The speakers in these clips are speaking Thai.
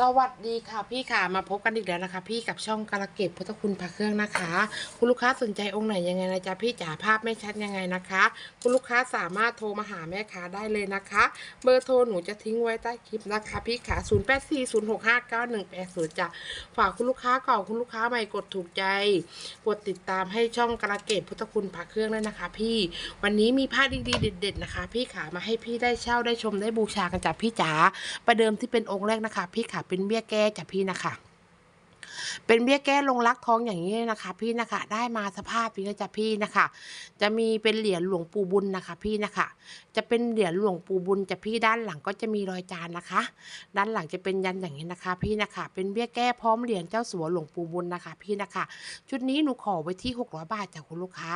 สวัสดีค่ะพี่ค่ะมาพบกันอีกแล้วนะคะ พี่กับช่องกระเก็บพุทธคุณพระเครื่องนะคะ คุณลูกค้าสนใจองค์ไหนยังไงนะจ๊ะพี่จ๋าภาพไม่ชัดยังไงนะคะ คุณลูกค้าสามารถโทรมาหาแม่ค้าได้เลยนะคะ เบอร์โทรหนูจะทิ้งไว้ใต้คลิปนะคะ พี่ค่ะ0 8 4 0 6 5 9 1 8 0จ้ะฝากคุณลูกค้าเก่าคุณลูกค้าใหม่กดถูกใจ กดติดตามให้ช่องกระเก็บพุทธคุณพระเครื่องด้วยนะคะ พี่วันนี้มีผ้าดีๆเด็ด ๆนะคะ พี่ขามาให้พี่ได้เช่าได้ชมได้บูชากันจ้ะพี่จ๋าประเดิมที่เป็นองค์แรกนะคะ พี่ขาเป็นเบี้ยแก้จ้ะพี่นะคะเป็นเบี้ยแก้ลงรักทองอย่างนี้นะคะ พี่นะคะ ได้มาสภาพนี้ก็จะพี่นะคะ จะมีเป็นเหรียญหลวงปู่บุญนะคะ พี่นะคะ จะเป็นเหรียญหลวงปู่บุญจะพี่ด้านหลังก็จะมีรอยจานนะคะ ด้านหลังจะเป็นยันอย่างนี้นะคะ พี่นะคะ เป็นเบี้ยแก้พร้อมเหรียญเจ้าสัวหลวงปู่บุญนะคะ พี่นะคะ ชุดนี้หนูขอไว้ที่600บาทจากคุณลูกค้า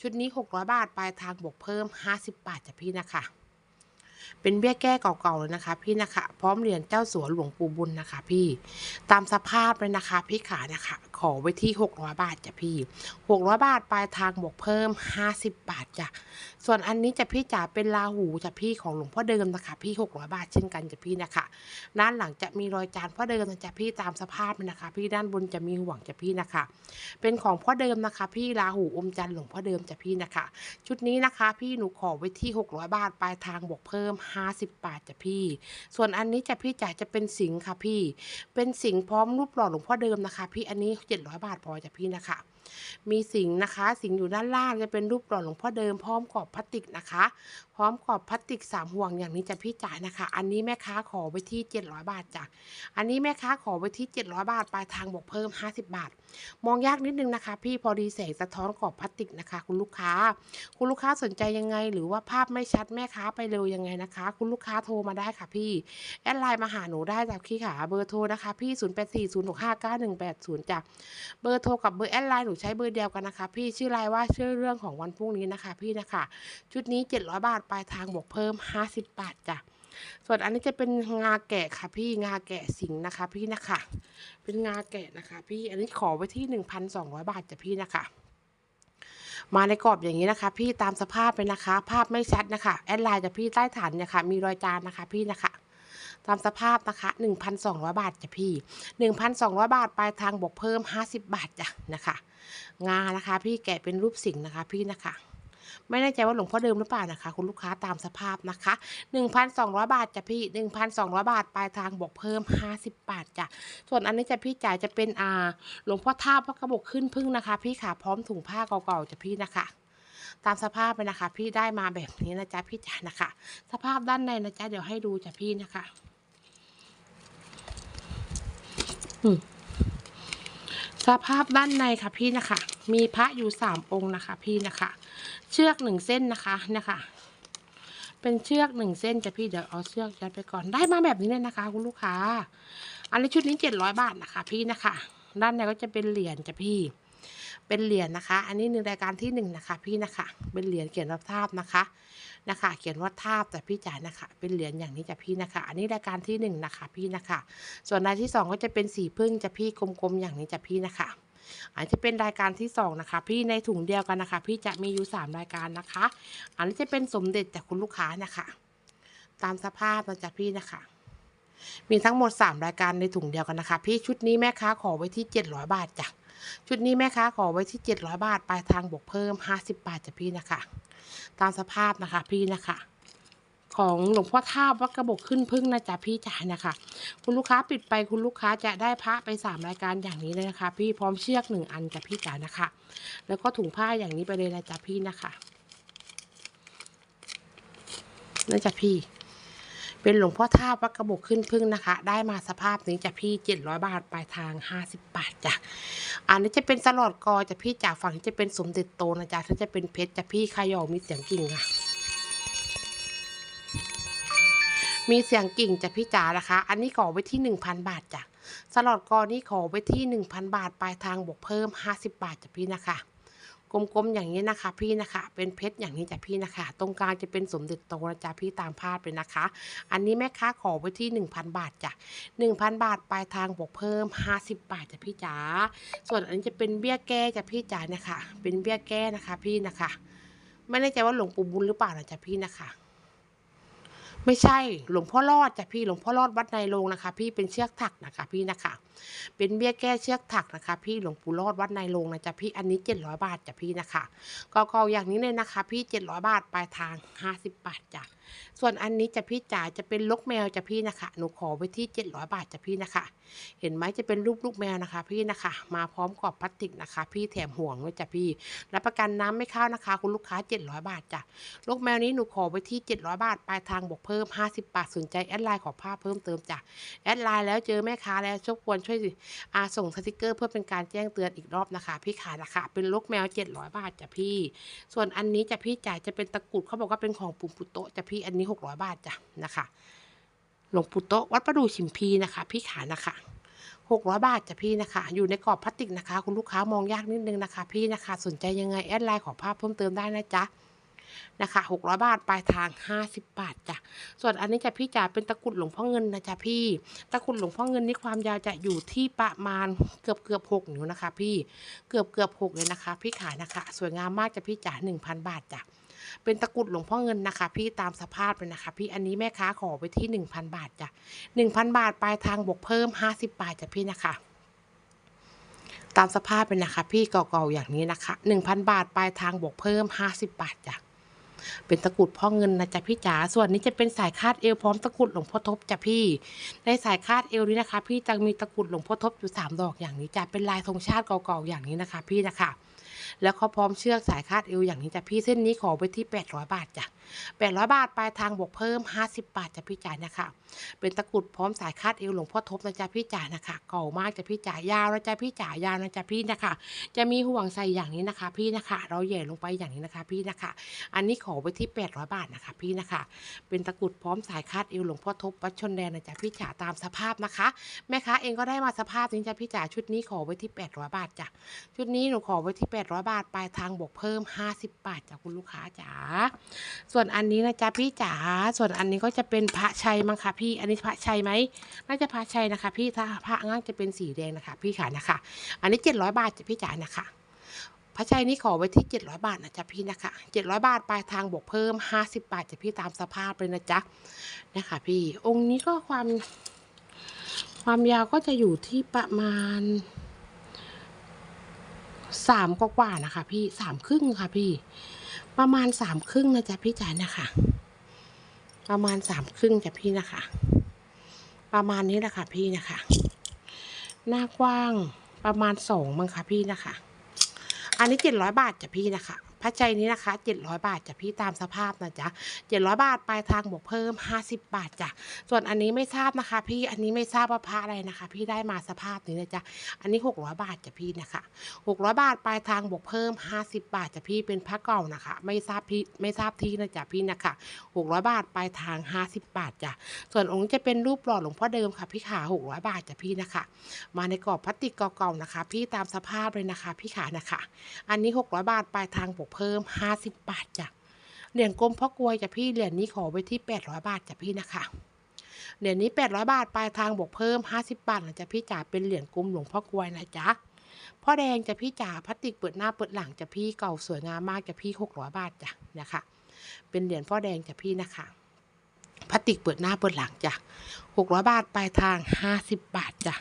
ชุดนี้600บาทปลายทางบวกเพิ่ม 50 บาทจากพี่นะคะ เป็นเบี้ยแก้เก่าๆเลยนะคะ พี่นะคะ พร้อมเหรียญเจ้าสัวหลวงปู่บุญนะคะ พี่ ตามสภาพเลยนะคะ พี่ขานะคะ ขอไว้ที่600บาทจ้ะพี่600บาทปลายทางบวกเพิ่ม 50 บาทจ้ะส่วนอันนี้จะพี่จ๋าเป็นลาหูจ้ะพี่ของหลวงพ่อเดิมนะคะ พี่600บาทเช่นกันจ้ะพี่นะคะด้านหลังจะมีรอยจานพ่อเดิมนะจ๊ะพี่ตามสภาพเลยนะคะ พี่ด้านบนจะมีห่วงจ้ะพี่นะคะ เป็นของพ่อเดิมนะคะ พี่ลาหูอมจันทร์หลวงพ่อเดิมจ้ะพี่นะคะ ชุดนี้นะคะ พี่หนูขอไว้ที่600บาทปลายทางบวกเพิ่ม50 บาทจ้ะพี่ ส่วนอันนี้จะพี่จ๋าจะเป็นสิงค์ค่ะพี่ เป็นสิงค์พร้อมรูปหล่อหลวงพ่อเดิมนะคะ พี่อันนี้ 700 บาทพอจ้ะพี่นะคะ มีสิงนะคะ สิงอยู่ด้านล่างจะเป็นรูปหล่อหลวงพ่อเดิมพร้อมกรอบพลาสติกนะคะ พร้อมกรอบพลาสติกสามห่วงอย่างนี้จะพี่จ่ายนะคะ อันนี้แม่ค้าขอไว้ที่700 บาทจ้ะอันนี้แม่ค้าขอไว้ที่ 700 บาทปลายทางบวกเพิ่ม 50 บาท มองยากนิดนึงนะคะ พี่พอดีแสงสะท้อนกรอบพลาสติกนะคะ คุณลูกค้า คุณลูกค้าสนใจยังไง หรือว่าภาพไม่ชัดแม่ค้าไปเร็วยังไงนะคะ คุณลูกค้าโทรมาได้ค่ะพี่แอดไลน์มาหาหนูได้จากพี่ขาเบอร์โทรนะคะพี่ 0840659180จ้ะเบอร์โทรกับเบอร์แอดไลน์หนูใช้เบอร์เดียวกันนะคะ พี่ชื่อไลน์ว่าชื่อเรื่องของวันพรุ่งนี้นะคะ พี่นะคะ ชุดนี้ 700 บาทปลายทางบวกเพิ่ม 50 บาทจ้ะส่วนอันนี้จะเป็นงาแกะค่ะ พี่งาแกะสิงนะคะ พี่นะคะ เป็นงาแกะนะคะ พี่อันนี้ขอไว้ที่ 1,200 บาทจ้ะพี่นะคะมาในกรอบอย่างนี้นะคะ พี่ตามสภาพเลยนะคะ ภาพไม่ชัดนะคะ แอดไลน์จะพี่ใต้ฐานเนี่ยค่ะมีรอยจานนะคะ พี่นะคะ ตามสภาพนะคะ 1,200 บาทจ้ะพี่ 1,200 บาทปลายทางบวกเพิ่ม 50 บาทจ้ะนะคะ งานะคะ พี่แกะเป็นรูปสิงห์นะคะ พี่นะคะไม่แน่ใจว่าหลวงพ่อเดิมหรือเปล่านะคะ คุณลูกค้าตามสภาพนะคะ 1,200 บาทจ้ะพี่ 1,200 บาท ปลายทางบวกเพิ่ม 50 บาทจ้ะส่วนอันนี้จะพี่จ่ายจะเป็นอ่าหลวงพ่อท่าพระกระบอกขึ้นพึ่งนะคะ พี่ขาพร้อมถุงผ้าเก่าๆจ้ะพี่นะคะ ตามสภาพเลยนะคะ พี่ได้มาแบบนี้นะจ๊ะพี่จ๋านะคะ สภาพด้านในนะจ๊ะเดี๋ยวให้ดูจ้ะพี่นะคะอืม สภาพด้านในค่ะพี่นะคะ มีพระอยู่สามองค์นะคะพี่นะคะ เชือกหนึ่งเส้นนะคะนะคะ เป็นเชือกหนึ่งเส้นจะพี่เดี๋ยวเอาเชือกยัดไปก่อนได้มาแบบนี้เลยนะคะ คุณลูกค้า อันนี้ชุดนี้เจ็ดร้อยบาทนะคะ พี่นะคะ ด้านในก็จะเป็นเหรียญจะพี่ เป็นเหรียญนะคะ อันนี้หนึ่งรายการที่หนึ่งนะคะพี่นะคะเป็นเหรียญเขียนว่าทาบนะคะนะคะ เขียนว่าทาบแต่พี่จ๋านะคะ เป็นเหรียญอย่างนี้จ้ะพี่นะคะ อันนี้รายการที่หนึ่งนะคะพี่นะคะ ส่วนรายที่สองก็จะเป็นสีพึ่งจ้ะพี่กลมๆอย่างนี้จ้ะพี่นะคะอันนี้จะเป็นรายการที่สองนะคะ พี่ในถุงเดียวกันนะคะ พี่จะมีอยู่สามรายการนะคะ อันนี้จะเป็นสมเด็จจากคุณลูกค้านะคะ ตามสภาพนะจ๊ะพี่นะคะ มีทั้งหมด 3 รายการในถุงเดียวกันนะคะ พี่ชุดนี้แม่ค้าขอไว้ที่ 700 บาทจ้ะ ชุดนี้แม่ค้าขอไว้ที่ 700 บาท ปลายทางบวกเพิ่ม 50 บาทจ้ะพี่นะคะ ตามสภาพนะคะพี่นะคะของหลวงพ่อท่าวัดกระบอกขึ้นพึ่งนะจ๊ะพี่จ๋านะคะ คุณลูกค้าปิดไปคุณลูกค้าจะได้พระไป3รายการอย่างนี้เลยนะคะ พี่พร้อมเชือกหนึ่งอันจ้ะพี่จ๋านะคะ แล้วก็ถุงผ้าอย่างนี้ไปเลยนะจ๊ะพี่นะคะนะจ๊ะพี่ เป็นหลวงพ่อท่าวัดกระบอกขึ้นพึ่งนะคะ ได้มาสภาพนี้จะพี่ 700 บาทปลายทาง 50 บาทจ้ะอันนี้จะเป็นสลอดกอจะพี่จากฝั่งนี้จะเป็นสมเด็จโตนะจ๊ะถ้าจะเป็นเพชรจะพี่ขยอมีเสียงกิ่งค่ะมีเสียงกิ่งจะพี่จ๋านะคะ อันนี้ขอไว้ที่ 1,000 บาทจ้ะสลอดกอนี่ขอไว้ที่ 1,000 บาทปลายทางบวกเพิ่ม 50 บาทจะพี่นะคะ กลมๆอย่างนี้นะคะ พี่นะคะ เป็นเพชรอย่างนี้จ้ะพี่นะคะ ตรงกลางจะเป็นสมเด็จโตนะจ๊ะพี่ตามภาพเลยนะคะ อันนี้แม่ค้าขอไว้ที่ 1,000 บาทจ้ะ1,000 บาทปลายทางบวกเพิ่ม 50 บาทจ้ะพี่จ๋าส่วนอันนี้จะเป็นเบี้ยแก้จ้ะพี่จ๋านะคะ เป็นเบี้ยแก้นะคะ พี่นะคะ ไม่แน่ใจว่าหลวงปู่บุญหรือเปล่านะจ๊ะพี่นะคะ ไม่ใช่หลวงพ่อรอดจ้ะพี่หลวงพ่อรอดวัดในโรงนะคะ พี่เป็นเชือกถักนะคะพี่นะคะ เป็นเบี้ยแก้เชือกถักนะคะ พี่หลวงปู่รอดวัดในโรงนะจ๊ะพี่อันนี้เจ็ดร้อยบาทจ้ะพี่นะคะก็ก็อย่างนี้เลยนะคะ พี่เจ็ดร้อยบาทปลายทางห้าสิบบาทจ้ะ ส่วนอันนี้จะพี่จ๋าจะเป็นลกแมวจะพี่นะคะ หนูขอไว้ที่เจ็ดร้อยบาทจะพี่นะคะ เห็นไหมจะเป็นรูปลูกแมวนะคะ พี่นะคะ มาพร้อมกรอบพลาสติกนะคะ พี่แถมห่วงด้วยจ้ะพี่ รับประกันน้ำไม่เข้านะคะ คุณลูกค้าเจ็ดร้อยบาทจ้ะ ลูกแมวนี้หนูขอไว้ที่ 700 บาท ปลายทางบวกเพิ่ม 50 บาท สนใจแอดไลน์ขอภาพเพิ่มเติมจ้ะ แอดไลน์แล้วเจอแม่ค้าแล้วช่วยควรช่วยอาส่งสติกเกอร์ เพื่อเป็นการแจ้งเตือนอีกรอบนะคะ พี่ขานะคะเป็นลูกแมว 700 บาทจ้ะพี่ ส่วนอันนี้จะพี่จ่ายจะเป็นตะกรุดเขาบอกว่าเป็นของปุ่มปุโตะจ้ะพี่อันนี้ 600 บาทจ้ะนะคะหลวงปู่โตวัดประดูชิมพีนะคะพี่ขานะคะ600 บาทจ้ะพี่นะคะ อยู่ในกรอบพลาสติกนะคะ คุณลูกค้ามองยากนิดนึงนะคะ พี่นะคะ สนใจยังไงแอดไลน์ขอภาพเพิ่มเติมได้นะจ๊ะนะคะ600 บาทปลายทาง 50 บาทจ้ะ ส่วนอันนี้จะพี่จ๋าเป็นตะกรุดหลวงพ่อเงินนะจ๊ะพี่ ตะกรุดหลวงพ่อเงินนี่ความยาวจะอยู่ที่ประมาณเกือบเกือบหกนิ้วนะคะ พี่ เกือบเกือบหกเลยนะคะ พี่ขายนะคะ สวยงามมากจ้ะพี่จ๋า1,000 บาทจ้ะ เป็นตะกรุดหลวงพ่อเงินนะคะ พี่ตามสภาพเลยนะคะ พี่อันนี้แม่ค้าขอไปที่ 1,000 บาทจ้ะ1,000 บาทปลายทางบวกเพิ่ม 50 บาทจ้ะพี่นะคะตามสภาพเป็นนะคะพี่เก่าๆอย่างนี้นะคะ 1,000 บาทปลายทางบวกเพิ่ม 50 บาทจ้ะเป็นตะกรุดพ่อเงินนะจ๊ะพี่จ๋าส่วนนี้จะเป็นสายคาดเอวพร้อมตะกรุดหลวงพ่อทบจ้ะพี่ ในสายคาดเอวนี้นะคะ พี่จะมีตะกรุดหลวงพ่อทบอยู่สามดอกอย่างนี้จ้ะเป็นลายธงชาติเก่าๆอย่างนี้นะคะ พี่นะคะ แล้วเขาพร้อมเชือกสายคาดเอวอย่างนี้จ้ะพี่เส้นนี้ขอไปที่ 800 บาทจ้ะ 800 บาทปลายทางบวกเพิ่ม 50 บาทจ้ะพี่จ๋ายนะคะ เป็นตะกรุดพร้อมสายคาดเอวหลวงพ่อทบนะจ๊ะพี่จ๋ายนะคะ เก่ามากจ้ะพี่จ๋ายยาวนะจ๊ะพี่จ๋ายยาวนะจ๊ะพี่นะคะ จะมีห่วงใส่อย่างนี้นะคะ พี่นะคะ เราแย่ลงไปอย่างนี้นะคะพี่นะคะ อันนี้ขอไว้ที่ 800 บาทนะคะ พี่นะคะ เป็นตะกรุดพร้อมสายคาดเอวหลวงพ่อทบวัดชนแดนนะจ๊ะพี่จ๋าตามสภาพนะคะ แม่ค้าเองก็ได้มาสภาพนี้จ้ะพี่จ๋าชุดนี้ขอไว้ที่ 800 บาทจ้ะชุดนี้หนูขอไว้ที่ 800 บาทปลายทางบวกเพิ่ม 50 บาทจากคุณลูกค้าจ๋าส่วนอันนี้นะจ๊ะพี่จ๋า ส่วนอันนี้ก็จะเป็นพระชัยมั้งคะพี่ อันนี้พระชัยไหม น่าจะพระชัยนะคะ พี่ ถ้าพระง่างจะเป็นสีแดงนะคะ พี่ขานะคะ อันนี้700บาทจ้ะพี่จ๋านะคะ พระชัยนี่ขอไว้ที่700บาทนะจ๊ะพี่นะคะ700บาทปลายทางบวกเพิ่ม50บาทจ้ะพี่ตามสภาพเลยนะจ๊ะ นะคะ พี่ องค์นี้ก็ความ ความยาวก็จะอยู่ที่ประมาณ สามกว่าๆนะคะ พี่สามครึ่งค่ะพี่ ประมาณสามครึ่งนะจ๊ะพี่จ๋านะคะ ประมาณสามครึ่งจ้ะพี่นะคะ ประมาณนี้แหละค่ะพี่นะคะ หน้ากว้างประมาณสองมั้งค่ะพี่นะคะ อันนี้เจ็ดร้อยบาทจ้ะพี่นะคะ พระใจนี้นะคะเจ็ดร้อยบาทจ้ะพี่ตามสภาพนะจ๊ะเจ็ดร้อยบาทปลายทางบวกเพิ่มห้าสิบบาทจ้ะส่วนอันนี้ไม่ทราบนะคะ พี่อันนี้ไม่ทราบว่าพระอะไรนะคะ พี่ได้มาสภาพนี้นะจ๊ะอันนี้หกร้อยบาทจ้ะพี่นะคะหกร้อยบาทปลายทางบวกเพิ่มห้าสิบบาทจ้ะพี่เป็นพระเก่านะคะ ไม่ทราบพี่ไม่ทราบที่นะจ๊ะพี่นะคะหกร้อยบาทปลายทางห้าสิบบาทจ้ะส่วนองค์จะเป็นรูปหล่อหลวงพ่อเดิมค่ะพี่ขาหกร้อยบาทจ้ะพี่นะคะ มาในกรอบพลาสติกเก่าๆนะคะ พี่ตามสภาพเลยนะคะ พี่ขานะคะ อันนี้ 600 บาทปลายทางบวกเพิ่ม 50 บาทจ้ะเหรียญกลมพ่อกลวยจ้ะพี่เหรียญนี้ขอไว้ที่ 800 บาทจ้ะพี่นะคะเหรียญนี้ 800 บาทปลายทางบวกเพิ่ม 50 บาทนะจ๊ะพี่จ๋าเป็นเหรียญกลมหลวงพ่อกลวยนะจ๊ะพ่อแดงจ้ะพี่จ๋าพลาสติกเปิดหน้าเปิดหลังจ้ะพี่เก่าสวยงามมากจ้ะพี่600บาทจ้ะนะคะ เป็นเหรียญพ่อแดงจ้ะพี่นะคะพลาสติกเปิดหน้าเปิดหลังจ้ะ600บาทปลายทาง 50 บาทจ้ะ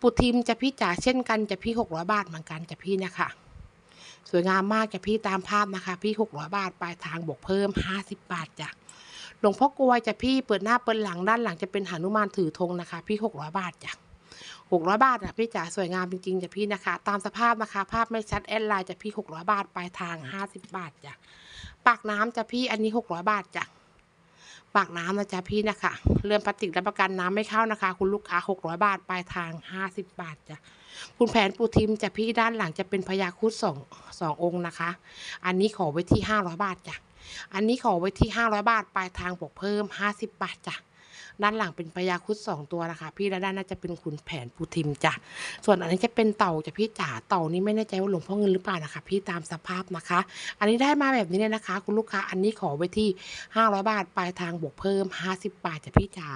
ปุทิมจะพี่จ๋าเช่นกันจะพี่หกร้อยบาทเหมือนกันจะพี่นะคะ สวยงามมากจ้ะพี่ตามภาพนะคะ พี่หกร้อยบาทปลายทางบวกเพิ่มห้าสิบบาทจ้ะหลวงพ่อกวยจะพี่เปิดหน้าเปิดหลังด้านหลังจะเป็นหนุมานถือธงนะคะ พี่หกร้อยบาทจ้ะหกร้อยบาทอะพี่จ๋าสวยงามจริงๆจ้ะพี่นะคะ ตามสภาพนะคะ ภาพไม่ชัดแอดไลน์จะพี่หกร้อยบาทปลายทางห้าสิบบาทจ้ะปากน้ำจะพี่อันนี้หกร้อยบาทจ้ะ ปากน้ำนะจ๊ะพี่นะคะเรือนพลาสติกรับประกันน้ำไม่เข้านะคะ คุณลูกค้า 600 บาท ปลายทาง 50 บาทจ้ะคุณแผนปูทิมจะพี่ด้านหลังจะเป็นพญาครุดสองสององค์นะคะ อันนี้ขอไว้ที่ 500 บาทจ้ะอันนี้ขอไว้ที่ 500 บาท ปลายทางบวกเพิ่ม 50 บาทจ้ะ ด้านหลังเป็นพญาคุดสองตัวนะคะ พี่และด้านน่าจะเป็นขุนแผนปูทิมจ้ะส่วนอันนี้จะเป็นเต่าจ้ะพี่จ๋าเต่านี่ไม่แน่ใจว่าหลวงพ่อเงินหรือเปล่านะคะ พี่ตามสภาพนะคะ อันนี้ได้มาแบบนี้เลยนะคะ คุณลูกค้าอันนี้ขอไว้ที่ 500 บาทปลายทางบวกเพิ่ม 50 บาทจ้ะพี่จ๋า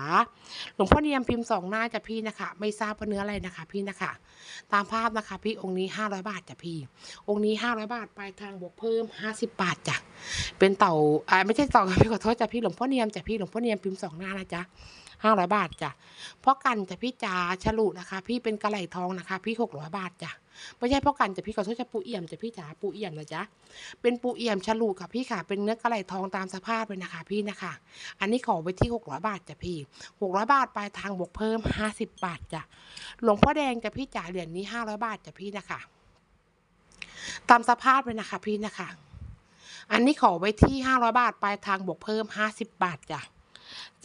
หลวงพ่อเนียมพิมพ์สองหน้าจ้ะพี่นะคะ ไม่ทราบว่าเนื้ออะไรนะคะ พี่นะคะ ตามภาพนะคะ พี่องค์นี้ 500 บาทจ้ะพี่ องค์นี้ 500 บาทปลายทางบวกเพิ่ม 50 บาทจ้ะ เป็นเต่าอ่าไม่ใช่เต่าพี่ขอโทษจ้ะพี่หลวงพ่อเนียมจ้ะพี่หลวงพ่อเนียมพิมพ์สองหน้านะจ๊ะ500บาทจ้ะพ่อกันจ้ะพี่จ๋าฉลุนะคะ พี่เป็นกระไหลทองนะคะ พี่600บาทจ้ะไม่ใช่พ่อกันจ้ะพี่ขอโทษจ้ะปูเอี่ยมจ้ะพี่จ๋าปูเอี่ยมนะจ๊ะเป็นปูเอี่ยมฉลุค่ะพี่ค่ะ เป็นเนื้อกระไหลทองตามสภาพเลยนะคะพี่นะคะ อันนี้ขอไว้ที่600บาทจ้ะพี่600บาทปลายทางบวกเพิ่ม50บบาทจ้ะหลวงพ่อแดงจ้ะพี่จ๋าเหรียญนี้500บาทจ้ะพี่นะคะ ตามสภาพเลยนะคะพี่นะคะ อันนี้ขอไว้ที่ 500 บาท ปลายทางบวกเพิ่ม 50 บาทจ้ะ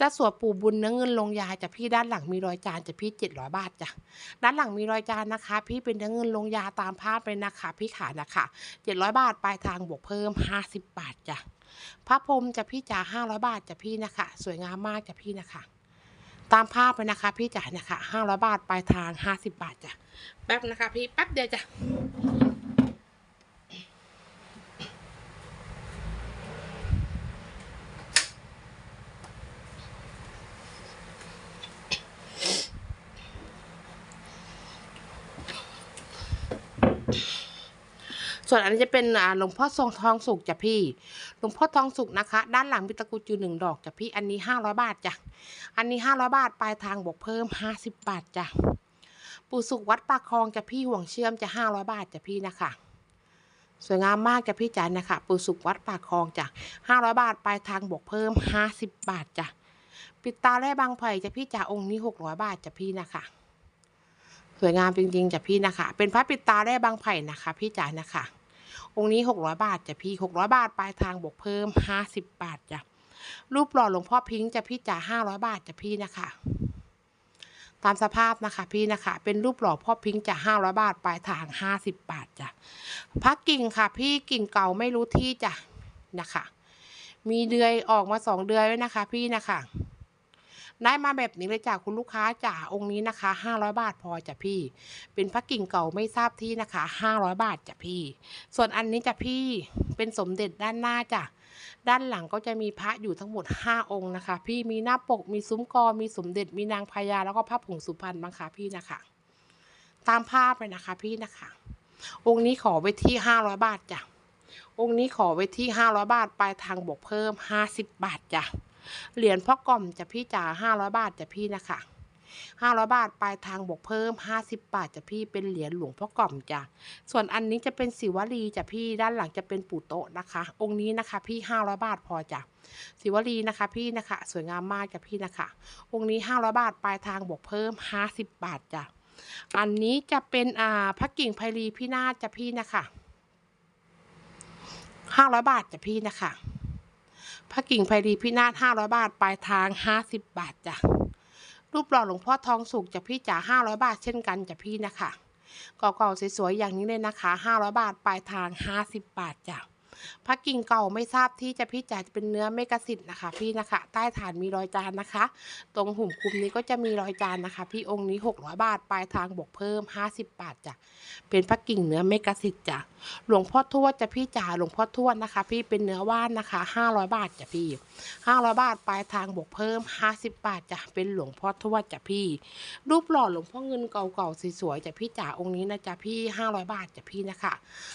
จะสวดปู่บุญเนื้อเงินลงยาจะพี่ด้านหลังมีรอยจานจะพี่700บาทจ้ะด้านหลังมีรอยจานนะคะ พี่เป็นเนื้อเงินลงยาตามภาพเลยนะคะ พี่ขานะคะ700บาทปลายทางบวกเพิ่ม50บาทจ้ะพระพรหมจะพี่จ๋า500บาทจะพี่นะคะ สวยงามมากจะพี่นะคะ ตามภาพเลยนะคะ พี่จ๋านะคะ500บาทปลายทาง50บาทจ้ะแป๊บนะคะ พี่แป๊บเดียวจ้ะ ส่วนอันนี้จะเป็นหลวงพ่อทรงทองสุกจ้ะพี่ หลวงพ่อทองสุกนะคะ ด้านหลังมีตะกรุดอยู่หนึ่งดอกจ้ะพี่ อันนี้ห้าร้อยบาทจ้ะ อันนี้ห้าร้อยบาทปลายทางบวกเพิ่มห้าสิบบาทจ้ะ ปู่สุกวัดปากคลองจ้ะพี่ห่วงเชื่อมจะห้าร้อยบาทจ้ะพี่นะคะสวยงามมากจ้ะพี่จ๋านะคะปู่สุกวัดปากคลองจ้ะห้าร้อยบาทปลายทางบวกเพิ่มห้าสิบบาทจ้ะปิดตาแร่บางไผ่จ้ะพี่จ๋าองค์นี้หกร้อยบาทจ้ะพี่นะคะสวยงามจริงๆจ้ะพี่นะคะ เป็นพระปิดตาแร่บางไผ่นะคะ พี่จ๋านะคะ องค์นี้หกร้อยบาทจ้ะพี่หกร้อยบาทปลายทางบวกเพิ่มห้าสิบบาทจ้ะรูปหล่อหลวงพ่อพิงค์จ้ะพี่จ๋าห้าร้อยบาทจ้ะพี่นะคะตามสภาพนะคะพี่นะคะ เป็นรูปหล่อพ่อพิงค์จะห้าร้อยบาทปลายทางห้าสิบบาทจ้ะพักกิ่งค่ะ พี่กิ่งเก่าไม่รู้ที่จ้ะนะคะ มีเดือยออกมาสองเดือยไว้นะคะ พี่นะคะ ได้มาแบบนี้เลยจ้ะคุณลูกค้าจ๋าองค์นี้นะคะห้าร้อยบาทพอจ้ะพี่ เป็นพระกิ่งเก่าไม่ทราบที่นะคะห้าร้อยบาทจ้ะพี่ ส่วนอันนี้จ้ะพี่เป็นสมเด็จด้านหน้าจ้ะด้านหลังก็จะมีพระอยู่ทั้งหมด 5 องค์นะคะ พี่มีหน้าปกมีซุ้มกอมีสมเด็จมีนางพญาแล้วก็พระผงสุพรรณบังคะพี่นะคะ ตามภาพเลยนะคะพี่นะคะ องค์นี้ขอไว้ที่ 500 บาทจ้ะองค์นี้ขอไว้ที่ 500 บาทปลายทางบวกเพิ่ม 50 บาทจ้ะ เหรียญพ่อกล่อมจะพี่จ๋า500บาทจะพี่นะคะ500บาทปลายทางบวกเพิ่ม50บบาทจะพี่เป็นเหรียญหลวงพ่อกล่อมจ้ะส่วนอันนี้จะเป็นศิวลีจ้ะพี่ด้านหลังจะเป็นปู่โตะนะคะ องค์นี้นะคะพี่500บาทพอจ้ะศิวลีนะคะพี่นะคะ สวยงามมากจ้ะพี่นะคะ องค์นี้500บาทปลายทางบวกเพิ่ม50บบาทจ้ะอันนี้จะเป็นอ่าพระกิ่งไพรีพี่นาจ้ะพี่นะคะ500บาทจ้ะพี่นะคะ พระกิ่งไพรีพี่นาศ500บาท ปลายทาง50บาทจ้ะ รูปหล่อหลวงพ่อทองสุกจากพี่จ๋าห้าร้อยบาทเช่นกันจากพี่นะคะก่อๆสวยๆอย่างนี้เลยนะคะห้าร้อยบาท ปลายทางห้าสิบบาทจ้ะ พระกิ่งเก่าไม่ทราบที่จะพี่จ๋าจะเป็นเนื้อเมกะสิทธิ์นะคะ พี่นะคะ ใต้ฐานมีรอยจานนะคะ ตรงหุ่มคุมนี้ก็จะมีรอยจานนะคะ พี่องค์นี้หกร้อยบาท ปลายทางบวกเพิ่มห้าสิบบาทจ้ะ เป็นพระกิ่งเนื้อเมกะสิทธิ์จ้ะ หลวงพ่อทวดจะพี่จ๋า หลวงพ่อทวดนะคะ พี่เป็นเนื้อว่านนะคะห้าร้อยบาทจ้ะพี่ห้าร้อยบาท ปลายทางบวกเพิ่มห้าสิบบาทจ้ะ เป็นหลวงพ่อทวดจ้ะพี่ รูปหล่อหลวงพ่อเงินเก่าๆสวยๆจ้ะพี่จ๋าองค์นี้นะจ๊ะพี่ห้าร้อยบาทจ้ะพี่นะคะ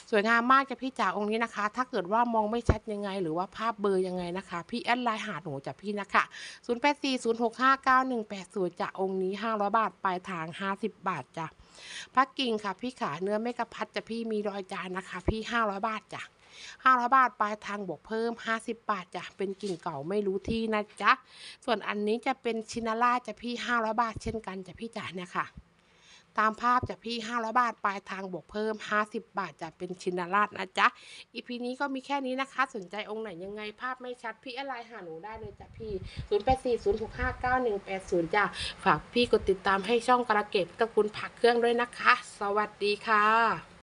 สวยงามมากจ้ะพี่จ๋าองค์นี้นะคะถ้าเกิดว่ามองไม่ชัดยังไง หรือว่าภาพเบอร์ยังไงนะคะ พี่แอดไลน์หาหนูจ้ะพี่นะคะศูนย์แปดสี่ศูนย์หกห้าเก้าหนึ่งแปดศูนจะองค์นี้ห้าร้อยบาทปลายทางห้าสิบบาทจ้ะพระกิ่งค่ะพี่ขาเนื้อไม่กระพัดจะพี่มีรอยจานนะคะ พี่ห้าร้อยบาทจ้ะห้าร้อยบาทปลายทางบวกเพิ่มห้าสิบบาทจ้ะเป็นกิ่งเก่าไม่รู้ที่นะจ๊ะส่วนอันนี้จะเป็นชินาร่าจะพี่ห้าร้อยบาทเช่นกันจะพี่จ๋าเนี่ยค่ะ ตามภาพจะพี่ห้าร้อยบาท ปลายทางบวกเพิ่มห้าสิบบาทจะเป็นชินาร่านะจ๊ะ อีพีนี้ก็มีแค่นี้นะคะ สนใจองค์ไหนยังไงภาพไม่ชัด พี่อะไรหาหนูได้เลยจ้ะพี่ศูนย์แปดสี่ศูนย์หกห้าเก้าหนึ่งแปดศูนย์จ้ะ ฝากพี่กดติดตามให้ช่องกระเกตตะกุลผักเครื่องด้วยนะคะ สวัสดีค่ะ